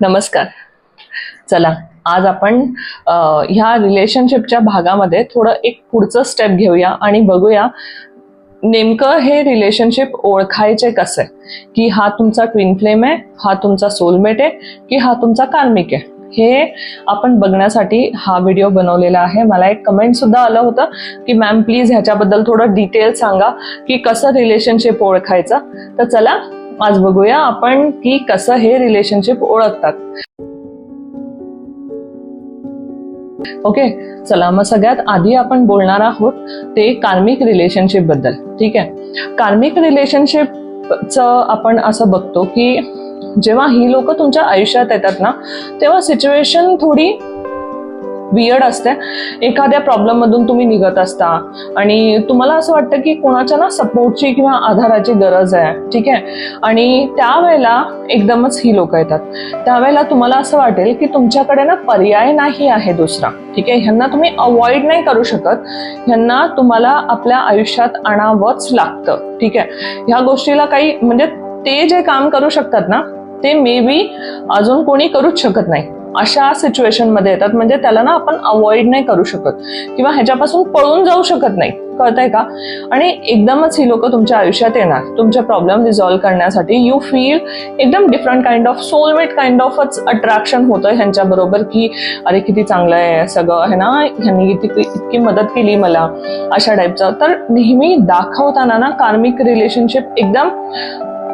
नमस्कार. चला आज आपण ह्या रिलेशनशिपच्या भागामध्ये थोडं एक पुढचं स्टेप घेऊया आणि बघूया नेमकं हे रिलेशनशिप ओळखायचे कसं? की हा तुमचा ट्विन फ्लेम आहे हा तुमचा सोलमेट आहे की हा तुमचा कार्मिक आहे? हे आपण बघण्यासाठी हा व्हिडिओ बनवलेला आहे. मला एक कमेंट सुद्धा आलं होतं की मॅम प्लीज ह्याच्याबद्दल थोडं डिटेल सांगा की कसं रिलेशनशिप ओळखायचं. तर चला आज बघूया आपण की कसं हे रिलेशनशिप ओळखतात. ओके चला मग सगळ्यात आधी आपण बोलणार आहोत ते कार्मिक रिलेशनशिपबद्दल. ठीक आहे? कार्मिक रिलेशनशिपचं आपण असं बघतो की जेव्हा ही लोक तुमच्या आयुष्यात येतात ना तेव्हा सिच्युएशन थोडी वियर्ड असते. एखाद्या प्रॉब्लेममधून तुम्ही निघत असता. आणि तुम्हाला असं वाटतं की कोणाच्या ना सपोर्टची किंवा आधाराची गरज आहे. ठीक आहे? आणि त्यावेळेला एकदमच ही लोक येतात. त्यावेळेला तुम्हाला असं वाटेल की तुमच्याकडे ना पर्याय नाही आहे दुसरा. ठीक आहे? ह्यांना तुम्ही अवॉइड नाही करू शकत. ह्यांना तुम्हाला आपल्या आयुष्यात आणावंच लागतं. ठीक आहे? ह्या गोष्टीला काही म्हणजे ते जे काम करू शकतात ना ते मे बी अजून कोणी करूच शकत नाही. अशा सिच्युएशनमध्ये येतात. म्हणजे त्याला ना आपण अवॉइड नाही करू शकत. किंवा ह्याच्यापासून पळून जाऊ शकत नाही. कळतंय का? आणि एकदमच ही लोक तुमच्या आयुष्यात येणार. तुमचे प्रॉब्लेम रिझॉल्व्ह करण्यासाठी यू फील एकदम different kind of soulmate kind ऑफच attraction होतं ह्यांच्याबरोबर की अरे किती चांगलं आहे सगळं. आहे ना ह्यांनी इतकी इतकी मदत केली मला. अशा टाईपचं तर नेहमी दाखवताना ना कार्मिक रिलेशनशिप एकदम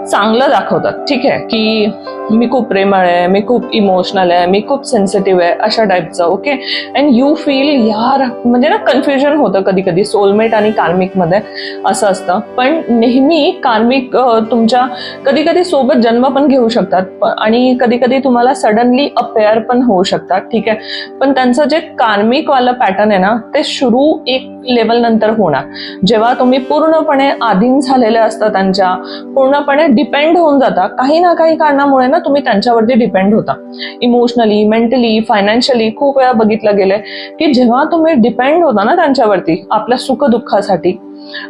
चांगलं दाखवतात ठीक आहे? की मी खूप प्रेमळ आहे मी खूप इमोशनल आहे मी खूप सेन्सिटिव्ह आहे अशा टाईपचं ओके अँड यू फील यार म्हणजे ना कन्फ्युजन होतं कधी कधी सोलमेट आणि कार्मिकमध्ये असं असतं. पण नेहमी कार्मिक तुमच्या कधी कधी सोबत जन्म पण घेऊ शकतात आणि कधी कधी तुम्हाला सडनली अपेअर पण होऊ शकतात ठीक आहे? पण त्यांचं जे कार्मिकवालं पॅटर्न आहे ना ते सुरू एक लेवल नंतर होणार. जेव्हा तुम्ही पूर्णपणे आधीन झालेले असता त्यांच्या पूर्णपणे डिपेंड होऊन जाता. काही ना काही कारणामुळे ना तुम्ही त्यांच्यावरती डिपेंड होता. इमोशनली मेंटली फायनान्शियली खूप वेळा बघितलं गेलंय की जेव्हा तुम्ही डिपेंड होता ना त्यांच्यावरती आपल्या सुखदुःखासाठी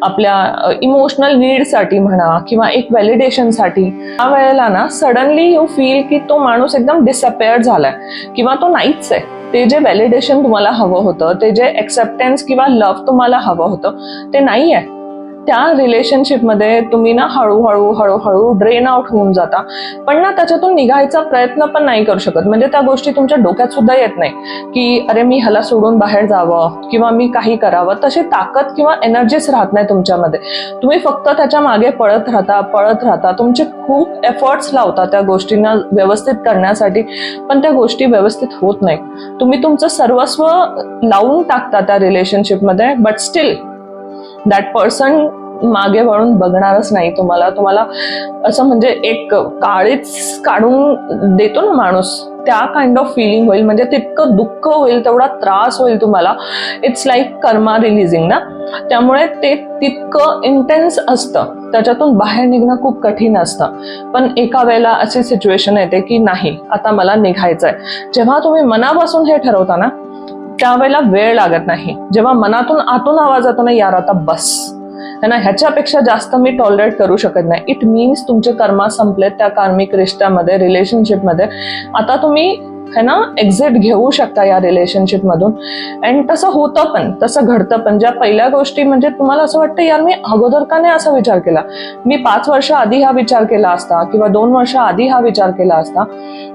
आपल्या इमोशनल नीडसाठी म्हणा किंवा एक व्हॅलिडेशनसाठी त्या वेळेला ना सडनली यू फील की तो माणूस एकदम डिसअपेअर झालाय. किंवा तो नाहीच आहे. ते जे व्हॅलिडेशन तुम्हाला हवं होतं ते जे एक्सेप्टन्स किंवा लव्ह तुम्हाला हवं होतं ते नाही आहे त्या रिलेशनशिपमध्ये तुम्ही ना हळूहळू हळूहळू ड्रेन आउट होऊन जाता. पण ना त्याच्यातून निघायचा प्रयत्न पण नाही करू शकत. म्हणजे त्या गोष्टी तुमच्या डोक्यात सुद्धा येत नाही. की अरे मी ह्याला सोडून बाहेर जावं किंवा मी काही करावं तशी ताकद किंवा एनर्जीच राहत नाही तुमच्यामध्ये. तुम्ही फक्त त्याच्यामागे पळत राहता पळत राहता. तुमचे खूप एफर्ट्स लावता त्या गोष्टींना व्यवस्थित करण्यासाठी पण त्या गोष्टी व्यवस्थित होत नाही तुम्ही तुमचं सर्वस्व लावून टाकता त्या रिलेशनशिपमध्ये बट स्टील दॅट पर्सन मागे वळून बघणारच नाही तुम्हाला. तुम्हाला असं म्हणजे एक काळीच काढून देतो ना माणूस त्या काइंड ऑफ फिलिंग होईल. म्हणजे तितकं दुःख होईल तेवढा त्रास होईल तुम्हाला. इट्स लाईक कर्मा रिलिझिंग ना? त्यामुळे ते तितकं इंटेन्स असतं. त्याच्यातून बाहेर निघणं खूप कठीण असतं. पण एका वेळेला अशी सिच्युएशन येते की नाही आता मला निघायचं आहे जेव्हा तुम्ही मनापासून हे ठरवता ना त्यावेळेला वेळ लागत नाही. जेव्हा मनातून आतून आवाज येतो ना यार आता बस. है ना ह्याच्यापेक्षा जास्त मी टॉलरेट करू शकत नाही. इट मीन्स तुमचे कर्मा संपलेत त्या कार्मिक रिश्त्यामध्ये रिलेशनशिपमध्ये आता तुम्ही है ना एक्झिट घेऊ शकता या रिलेशनशिप मधून अँड तसं होतं पण तसं घडतं पण. ज्या पहिल्या गोष्टी म्हणजे तुम्हाला असं वाटतं यार मी अगोदर का नाही असा विचार केला? मी पाच वर्ष आधी हा विचार केला असता किंवा दोन वर्ष आधी हा विचार केला असता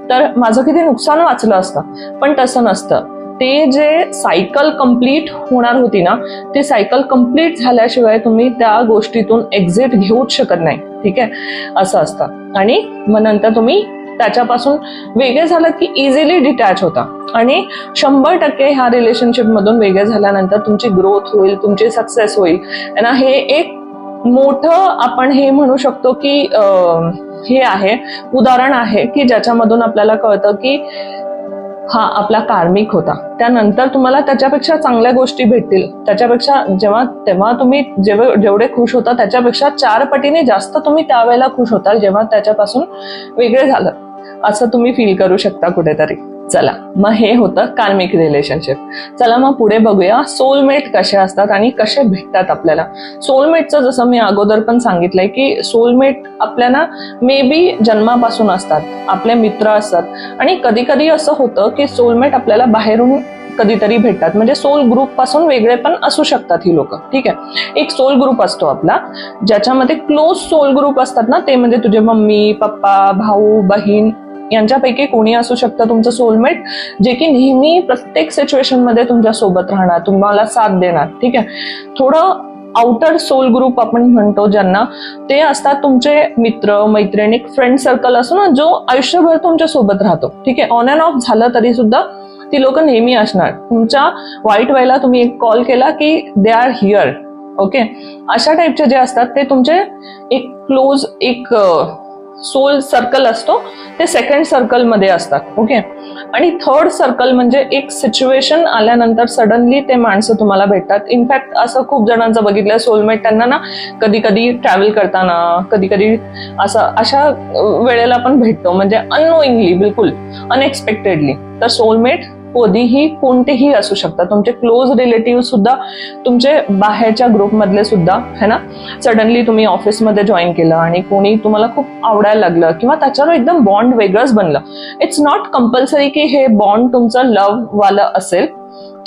तर माझं किती नुकसान वाचलं असतं. पण तसं नसतं. ते जे सायकल कंप्लीट होणार होती ना ते सायकल कंप्लीट झाल्याशिवाय तुम्ही त्या गोष्टीतून एक्झिट घेऊच शकत नाही. ठीक आहे? असं असतं. आणि मग नंतर तुम्ही त्याच्यापासून वेगळे झालं की इझिली डिटॅच होता. आणि शंभर टक्के ह्या रिलेशनशिपमधून वेगळे झाल्यानंतर तुमची ग्रोथ होईल तुमची सक्सेस होईल. ना हे एक मोठं आपण हे म्हणू शकतो की हे आहे उदाहरण आहे की ज्याच्यामधून आपल्याला कळतं की हा आपला कार्मिक होता. त्यानंतर तुम्हाला त्याच्यापेक्षा चांगल्या गोष्टी भेटतील. त्याच्यापेक्षा जेव्हा तेव्हा तुम्ही जेव्हा जेवढे खुश होता त्याच्यापेक्षा चार पटीने जास्त तुम्ही त्यावेळेला खुश होताल जेव्हा त्याच्यापासून वेगळे झालं असं तुम्ही फील करू शकता कुठेतरी. चला मग हे होतं कार्मिक रिलेशनशिप चला मग पुढे बघूया सोलमेट कसे असतात आणि कसे भेटतात आपल्याला. सोलमेटचं जसं मी अगोदर पण सांगितलंय की सोलमेट आपल्याला मे बी जन्मापासून असतात आपले मित्र असतात. आणि कधी कधी असं होतं की सोलमेट आपल्याला बाहेरून कधीतरी भेटतात. म्हणजे सोल ग्रुपपासून वेगळे पण असू शकतात ही लोक. ठीक आहे? एक सोल ग्रुप असतो आपला ज्याच्यामध्ये क्लोज सोल ग्रुप असतात ना ते म्हणजे तुझे मम्मी पप्पा भाऊ बहीण यांच्यापैकी कोणी असू शकतं तुमचं सोलमेट जे की नेहमी प्रत्येक सिच्युएशनमध्ये तुमच्यासोबत राहणार तुम्हाला साथ देणार ठीक आहे? थोडं आउटर सोल ग्रुप आपण म्हणतो ज्यांना ते असतात तुमचे मित्र मैत्रिणी फ्रेंड सर्कल असो ना जो आयुष्यभर तुमच्यासोबत राहतो ठीक आहे? ऑन अँड ऑफ झालं तरी सुद्धा ती लोक नेहमी असणार. तुमच्या वाईट वेळेला तुम्ही एक कॉल केला की दे आर हिअर ओके अशा टाईपचे जे असतात ते तुमचे एक क्लोज एक सोल सर्कल असतो ते सेकंड सर्कलमध्ये असतात ओके आणि थर्ड सर्कल म्हणजे एक सिच्युएशन आल्यानंतर सडनली ते माणसं तुम्हाला भेटतात. इनफॅक्ट असं खूप जणांचं बघितलं सोलमेट त्यांना ना कधी कधी ट्रॅव्हल करताना कधी कधी असं अशा वेळेला पण भेटतो म्हणजे अननोईंगली बिलकुल अनएक्सपेक्टेडली तर सोलमेट कधीही कोणतेही असू शकतात. तुमचे क्लोज रिलेटिव्ह सुद्धा तुमचे बाहेरच्या ग्रुपमधले सुद्धा है ना? सडनली तुम्ही ऑफिसमध्ये जॉईन केलं आणि कोणी तुम्हाला खूप आवडायला लागलं किंवा त्याच्यावर एकदम बॉन्ड वेगळंच बनलं. इट्स नॉट कंपल्सरी की हे बॉन्ड तुमचं लव्ह असेल.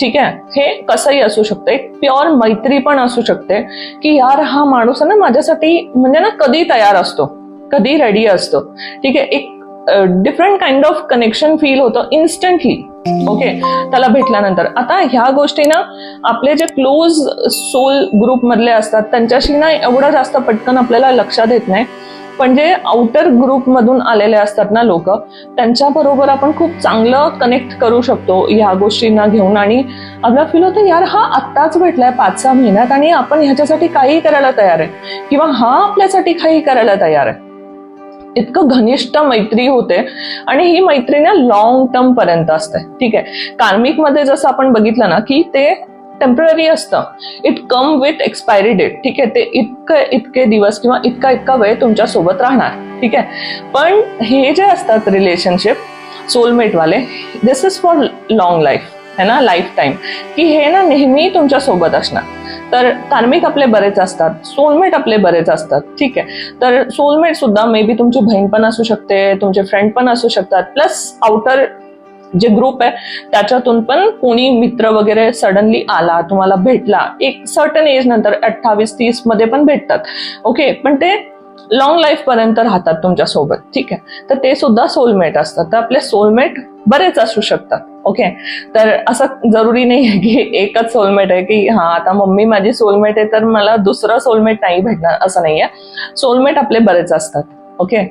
ठीक आहे? हे कसंही असू शकतं एक प्युअर मैत्री पण असू शकते की यार हा माणूस आहे ना माझ्यासाठी म्हणजे ना कधी तयार असतो कधी रेडी असतो. ठीक आहे? एक different kind of connection feel होतं इन्स्टंटली ओके? त्याला भेटल्यानंतर. आता ह्या गोष्टी ना आपले जे क्लोज सोल ग्रुप मधले असतात त्यांच्याशी ना एवढं जास्त पटकन आपल्याला लक्षात येत नाही. पण जे आउटर ग्रुप मधून आलेले असतात ना लोक त्यांच्या बरोबर आपण खूप चांगलं कनेक्ट करू शकतो ह्या गोष्टींना घेऊन. आणि आपला फील होतं यार हा आत्ताच भेटलाय पाच सहा महिन्यात आणि आपण ह्याच्यासाठी काही करायला तयार आहे. किंवा हा आपल्यासाठी काही करायला तयार आहे. इतकं घनिष्ठ मैत्री होते आणि ही मैत्री ना लॉंग टर्म पर्यंत असते. ठीक आहे? कार्मिकमध्ये जसं आपण बघितलं ना की ते टेंपररी असतं. It come with expiry date ठीक आहे? ते इतकं इतके दिवस किंवा इतका इतका वेळ तुमच्यासोबत राहणार. ठीक आहे? पण हे जे असतात relationship सोलमेटवाले this is for long life है ना? लाईफ टाईम की हे ना नेहमी तुमच्यासोबत असणार. तर कार्मिक आपले बरेच असतात. सोलमेट आपले बरेच असतात. ठीक आहे. तर सोलमेट सुद्धा मे बी तुमची बहीण पण असू शकते तुमचे फ्रेंड पण असू शकतात. प्लस आउटर जे ग्रुप आहे त्याच्यातून पण कोणी मित्र वगैरे सडनली आला तुम्हाला भेटला. एक सर्टन एज नंतर अठ्ठावीस तीसमध्ये पण भेटतात. ओके पण ते लॉंग लाईफ पर्यंत राहतात तुमच्यासोबत ठीक आहे? तर ते सुद्धा सोलमेट असतात. तर आपले सोलमेट बरेच असू शकतात. ओके तर असं जरुरी नाही आहे की एकच सोलमेट आहे की हा आता मम्मी माझी सोलमेट आहे तर मला दुसरं सोलमेट नाही भेटणार. असं नाही आहे सोलमेट आपले बरेच असतात. ओके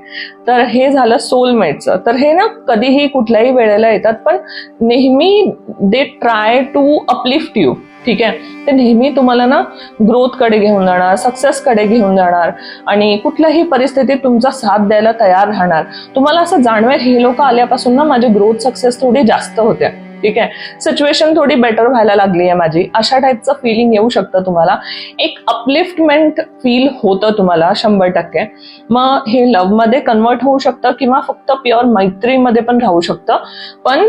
तर हे झालं सोलमेटचं तर हे ना कधीही कुठल्याही वेळेला येतात पण नेहमी they try to uplift you ठीक आहे? ते नेहमी तुम्हाला ना ग्रोथकडे घेऊन जाणार सक्सेस कडे घेऊन जाणार आणि कुठल्याही परिस्थितीत तुमचा साथ द्यायला तयार राहणार. तुम्हाला असं जाणवेल हे लोक आल्यापासून ना माझी ग्रोथ सक्सेस थोडी जास्त होते. ठीक आहे? सिच्युएशन थोडी बेटर व्हायला लागली आहे माझी. अशा टाईपचं फिलिंग येऊ शकतं तुम्हाला. एक अपलिफ्टमेंट फील होतं तुम्हाला शंभर टक्के. मग हे लव्हमध्ये कन्वर्ट होऊ शकतं किंवा फक्त प्युअर मैत्रीमध्ये पण राहू शकतं. पण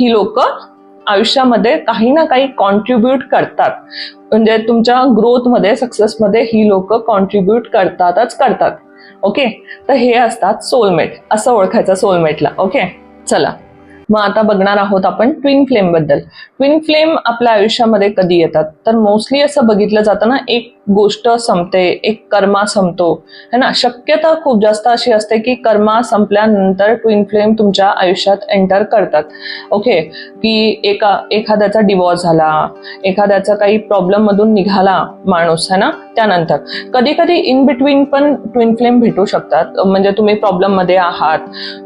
ही लोक आयुष्यामध्ये काही ना काही कॉन्ट्रीब्युट करतात. म्हणजे तुमच्या ग्रोथमध्ये सक्सेसमध्ये ही लोक कॉन्ट्रीब्युट करतातच करतात. ओके तर हे असतात सोलमेट असं ओळखायचं सोलमेटला ओके चला. मग आता बघणार आहोत आपण ट्विन फ्लेमबद्दल. ट्विन फ्लेम आपल्या आयुष्यामध्ये कधी येतात? तर मोस्टली असं बघितलं जातं ना एक गोष्ट संपते एक कर्मा संपतो. है ना? शक्यता खूप जास्त अशी असते की कर्मा संपल्यानंतर ट्विन फ्लेम तुमच्या आयुष्यात एंटर करतात. ओके की एका एखाद्याचा डिवॉर्स झाला एखाद्याचा काही प्रॉब्लेम मधून निघाला माणूस है ना? त्यानंतर. कधी कधी इन बिटवीन पण ट्विन फ्लेम भेटू शकतात. म्हणजे तुम्ही प्रॉब्लेममध्ये आहात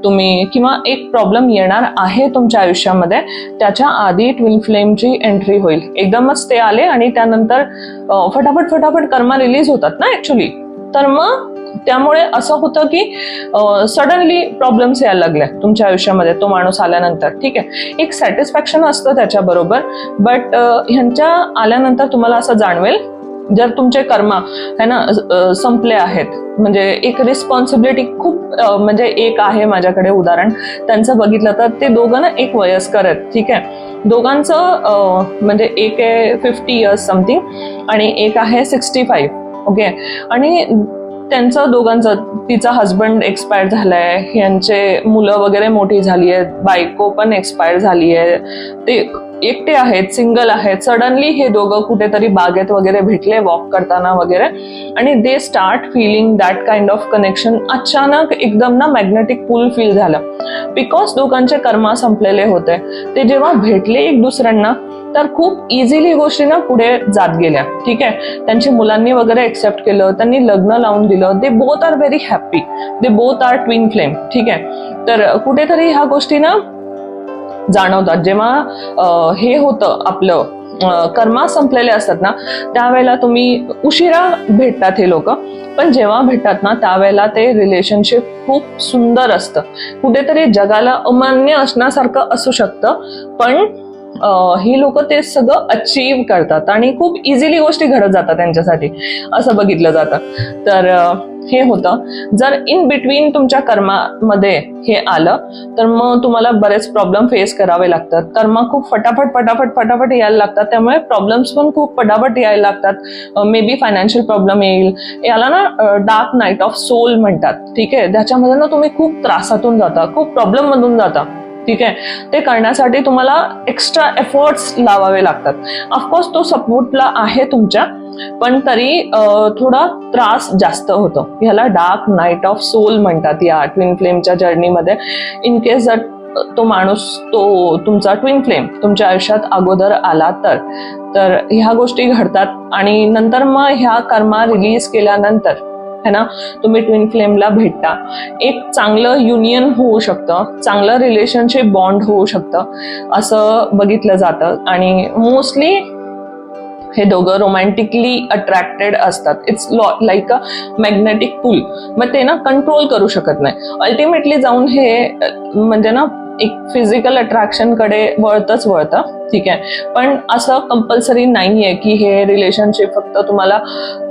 तुम्ही किंवा एक प्रॉब्लेम येणार आहे. तुमच्या आयुष्यामध्ये त्याच्या आधी ट्विन फ्लेमची एंट्री होईल. एकदमच ते आले आणि त्यानंतर फटाफट फटाफट कर्मा रिलीज होतात ना ऍक्च्युली तर मग त्यामुळे असं होतं की सडनली प्रॉब्लेम्स यायला लागले तुमच्या आयुष्यामध्ये तो माणूस आल्यानंतर ठीक आहे? एक सॅटिस्फॅक्शन असतं त्याच्याबरोबर बट ह्यांच्या आल्यानंतर तुम्हाला असं जाणवेल जर तुमचे कर्मा है ना संपले आहेत म्हणजे एक रिस्पॉन्सिबिलिटी खूप म्हणजे एक आहे माझ्याकडे उदाहरण. त्यांचं बघितलं तर ते दोघं ना एक वयस्कर आहेत ठीक आहे? दोघांचं म्हणजे एक आहे फिफ्टी इयर्स समथिंग आणि एक आहे सिक्स्टी फाईव्ह ओके आणि त्यांचं दोघांचं तिचा हस्बंड एक्सपायर झालाय यांचे मुलं वगैरे मोठी झाली आहेत बायको पण एक्सपायर झाली आहे. ते एकटे आहेत सिंगल आहेत सडनली हे दोघं कुठेतरी बागेत वगैरे भेटले वॉक करताना वगैरे. आणि they start feeling that kind of connection अचानक एकदम ना मॅग्नेटिक पूल फील झालं. बिकॉज दोघांचे कर्मा संपलेले होते ते जेव्हा भेटले एक दुसऱ्यांना तर खूप इझिली गोष्टी ना पुढे जात गेल्या. ठीक आहे? त्यांची मुलांनी वगैरे एक्सेप्ट केलं त्यांनी लग्न लावून दिलं. They both are very happy they both are twin flame ठीक आहे? तर कुठेतरी ह्या गोष्टी ना जाणवतात. जेव्हा हे होतं आपलं कर्मा संपलेले असतात ना त्यावेळेला तुम्ही उशिरा भेटतात हे लोक. पण जेव्हा भेटतात ना त्यावेळेला ते रिलेशनशिप खूप सुंदर असतं. कुठेतरी जगाला अमान्य असण्यासारखं असू शकतं पण ही लोक ते सगळं अचीव करतात. आणि खूप इझिली गोष्टी घडत जातात त्यांच्यासाठी. असं बघितलं जातं. तर हे होतं. जर इन बिटवीन तुमच्या कर्मामध्ये हे आलं तर मग तुम्हाला बरेच प्रॉब्लेम फेस करावे लागतात. कर्म खूप फटाफट फटाफट फटाफट यायला लागतात. त्यामुळे प्रॉब्लेम्स पण खूप फटाफट यायला लागतात. मे बी फायनान्शियल प्रॉब्लेम येईल. याला ना डार्क नाईट ऑफ सोल म्हणतात. ठीक आहे? त्याच्यामध्ये ना तुम्ही खूप त्रासातून जाता. खूप प्रॉब्लेम मधून जाता. ठीक आहे? ते करण्यासाठी तुम्हाला एक्स्ट्रा एफर्ट्स लावावे लागतात. ऑफकोर्स तो सपोर्टला आहे तुमच्या पण तरी थोडा त्रास जास्त होतो. ह्याला डार्क नाईट ऑफ सोल म्हणतात या ट्विन फ्लेमच्या जर्नीमध्ये इन केस जर तो माणूस तो तुमचा ट्विन फ्लेम तुमच्या आयुष्यात अगोदर आला तर तर ह्या गोष्टी घडतात. आणि नंतर मग ह्या कर्मा रिलीज केल्यानंतर है ना तुम्ही ट्विन फ्लेमला भेटता. एक चांगलं युनियन होऊ शकतं चांगलं रिलेशनशिप बॉन्ड होऊ शकतं असं बघितलं जातं. आणि मोस्टली हे दोघं रोमॅन्टिकली अट्रॅक्टेड असतात. It's law like a magnetic pull मग ते ना कंट्रोल करू शकत नाही. अल्टिमेटली जाऊन हे म्हणजे ना एक फिजिकल अट्रॅक्शनकडे वळतच वळतं. ठीक आहे? पण असं कंपल्सरी नाही आहे की हे रिलेशनशिप फक्त तुम्हाला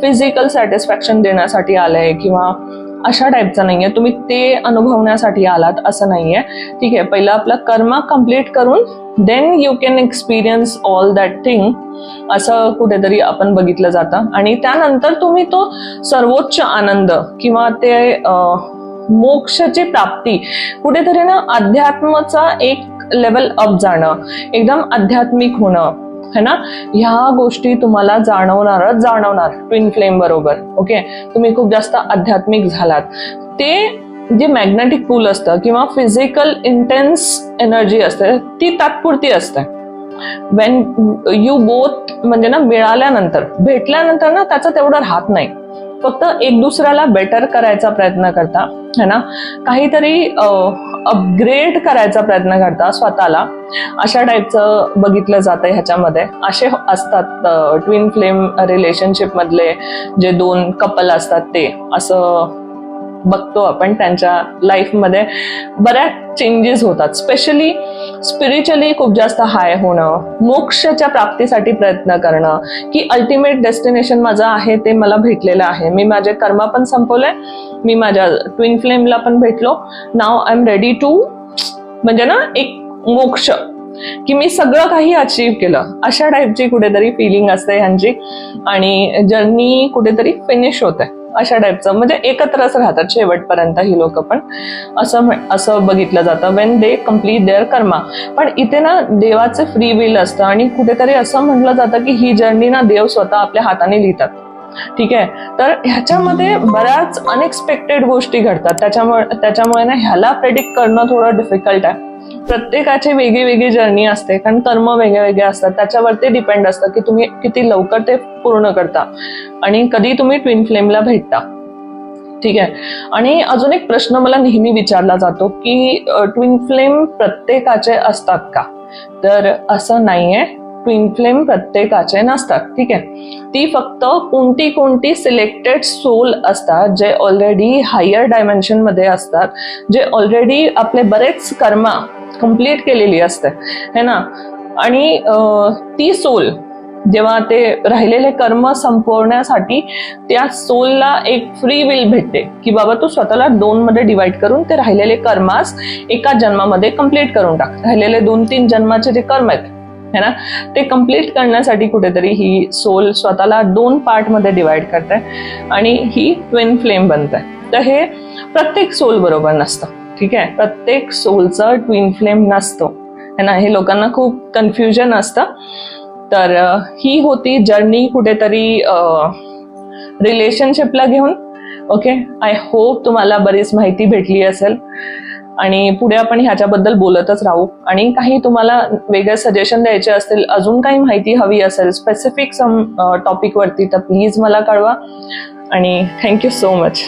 फिजिकल सॅटिस्फॅक्शन देण्यासाठी आलंय किंवा अशा टाईपचं नाहीये. तुम्ही ते अनुभवण्यासाठी आलात असं नाहीये. ठीक आहे? पहिलं आपलं कर्म कंप्लीट करून then you can experience all that thing असं कुठेतरी आपण बघितलं जातं. आणि त्यानंतर तुम्ही तो सर्वोच्च आनंद किंवा ते मोक्षाची प्राप्ती. कुठेतरी ना अध्यात्माचा एक लेवल अप जाणं एकदम आध्यात्मिक होणं है ना? ह्या गोष्टी तुम्हाला जाणवणारच जाणवणार ट्विन फ्लेम बरोबर ओके तुम्ही खूप जास्त आध्यात्मिक झालात. ते जे मॅग्नेटिक पूल असतं किंवा फिजिकल इंटेन्स एनर्जी असते ती तात्पुरती असते. वेन यू बोथ म्हणजे ना मिळाल्यानंतर भेटल्यानंतर ना त्याचा तेवढा राहत नाही. फक्त एक दुसऱ्याला बेटर करायचा प्रयत्न करता है ना? काहीतरी अपग्रेड करायचा प्रयत्न करता स्वतःला. अशा टाईपचं बघितलं जातं ह्याच्यामध्ये. असे असतात ट्विन फ्लेम रिलेशनशिप मधले जे दोन कपल असतात ते. असं बघतो आपण त्यांच्या लाईफमध्ये बऱ्याच चेंजेस होतात. स्पेशली स्पिरिच्युअली खूप जास्त हाय होणं मोक्षच्या प्राप्तीसाठी प्रयत्न करणं की अल्टिमेट डेस्टिनेशन माझं आहे ते मला भेटलेलं आहे. मी माझे कर्म पण संपवले मी माझ्या ट्विन फ्लेमला पण भेटलो. नाव आय एम रेडी टू म्हणजे ना एक मोक्ष. की मी सगळं काही अचीव्ह केलं. अशा टाईपची कुठेतरी फिलिंग असते ह्यांची. आणि जर्नी कुठेतरी फिनिश होते. अशा टाईपचं म्हणजे एकत्रच राहतात शेवटपर्यंत ही लोक पण. असं असं बघितलं जातं. When they complete their karma पण इथे ना देवाचे फ्री विल असतं आणि कुठेतरी असं म्हटलं जातं की ही जर्नी ना देव स्वतः आपल्या हाताने लिहितात. ठीक आहे? तर ह्याच्यामध्ये बऱ्याच अनएक्सपेक्टेड गोष्टी घडतात. त्याच्यामुळे त्याच्यामुळे ना ह्याला प्रेडिक्ट करणं थोडं डिफिकल्ट आहे. प्रत्येकाची वेगळी वेगळी जर्नी असते. कारण कर्म वेगळे वेगळे असतात. त्याच्यावरती डिपेंड असतं की तुम्ही किती लवकर ते पूर्ण करता. आणि कधी तुम्ही ट्विन फ्लेमला भेटता. ठीक आहे? आणि अजून एक प्रश्न मला नेहमी विचारला जातो की ट्विन फ्लेम प्रत्येकाचे असतात का? तर असं नाहीये. ट्विन फ्लेम प्रत्येकाचे नसतात ठीक आहे? ती फक्त कोणती कोणती सिलेक्टेड सोल असतात जे ऑलरेडी हायर डायमेन्शनमध्ये असतात जे ऑलरेडी आपले बरेच कर्मा कंप्लीट केलेली असते है ना? आणि ती सोल जेव्हा ते राहिलेले कर्म संपवण्यासाठी त्या सोलला एक फ्री विल भेटते की बाबा तू स्वतःला दोन मध्ये डिवाइड करून ते राहिलेले कर्मास एका जन्मामध्ये कंप्लीट करून टाक. राहिलेले दोन तीन जन्माचे जे कर्म आहेत है ना? ते कंप्लीट करण्यासाठी कुठेतरी ही सोल स्वतःला दोन पार्टमध्ये डिवाइड करते आणि ही ट्विन फ्लेम बनते. तर हे प्रत्येक सोल बरोबर नसतं ठीक आहे? प्रत्येक सोलचं ट्विन फ्लेम नसतो है ना? हे लोकांना खूप कन्फ्युजन असतं. तर ही होती जर्नी कुठेतरी रिलेशनशिपला घेऊन. ओके आय होप तुम्हाला बरीच माहिती भेटली असेल. आणि पुढे आपण ह्याच्याबद्दल बोलतच राहू. आणि काही तुम्हाला वेगळे सजेशन द्यायचे असतील अजून काही माहिती हवी असेल स्पेसिफिक सम टॉपिकवरती तर प्लीज मला कळवा. आणि थँक्यू सो मच